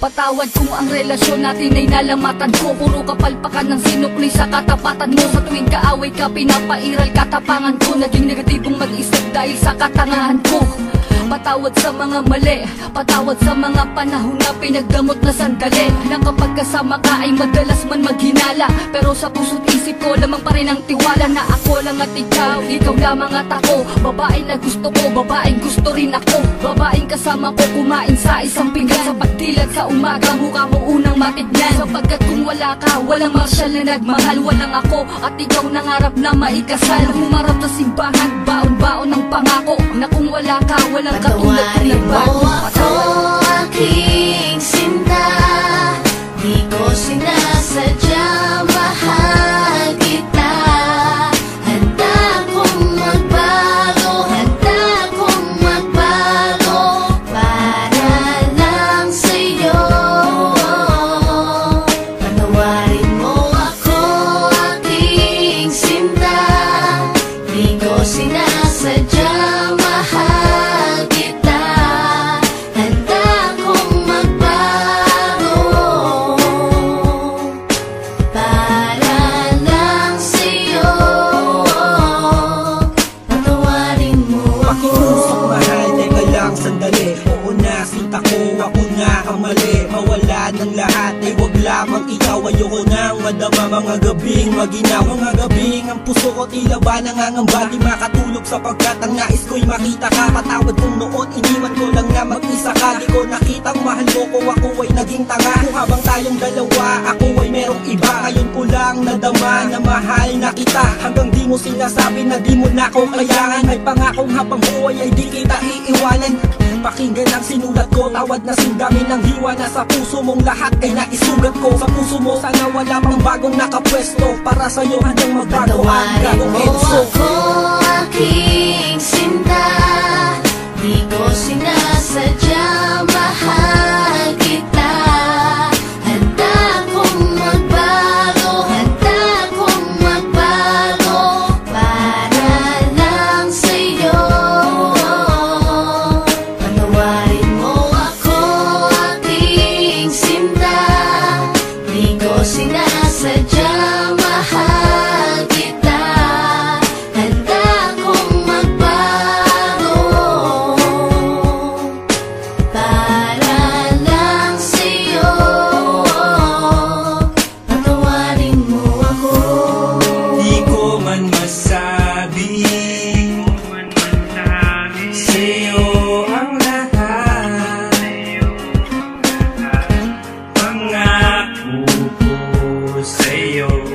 Patawad kung ang relasyon natin ay nalamatan ko. Puro kapalpakan ng sinukli sa katapatan mo. Sa tuwing kaaway ka, pinapairal katapangan ko. Naging negatibong mag-isip dahil sa katangahan ko Patawad sa mga mali. Patawad sa mga panahon na pinagdamot na sandali. Na kapag kasama ka ay madalas man maghinala. Pero sa puso't isip ko lamang pa rin ang tiwala Na ako lang at ikaw, ikaw lamang at ako. Babae na gusto ko, babaeng gusto rin ako. Babaeng kasama ko kumain sa isang pinggan. Sa pagdilat sa umaga, mukha mo unang matignan Sapagkat kung wala ka, walang marsyal na nagmahal. Walang ako at ikaw nangarap na maikasal. Humarap sa simbahan, baon-baon ng pangako. Na kung wala ka, walang Patawarin mo ako, aking sinta lahat, ay wag lamang ikaw. Ayoko nang madama mga gabing maginaw. Mga gabing ang puso ko tila ba nangangamba Di makatulog sapagkat ang nais ko'y makita ka. Patawad kung noon, iniwan ko lang na mag-isa ka. Di ko nakitang mahal mo ko, ako ay naging tanga. Kung habang tayong dalawa, ako ay merong iba. Ngayon ko lang nadama na mahal na kita. Hanggang di mo sinasabi na di mo na ko kailangan May pangakong habang buhay ay di kita iiwanan Pakinggan ang sinulat ko. Tawad na sindami ng hiwa na sa puso mong lahat. Ay naisugat ko Sa puso mo. Sana wala pang bagong nakapwesto Para sa'yo hanggang magbago. Ang Patawarin gagong mo Enzo ako, aking sinta Di ko sa'yo Ako'y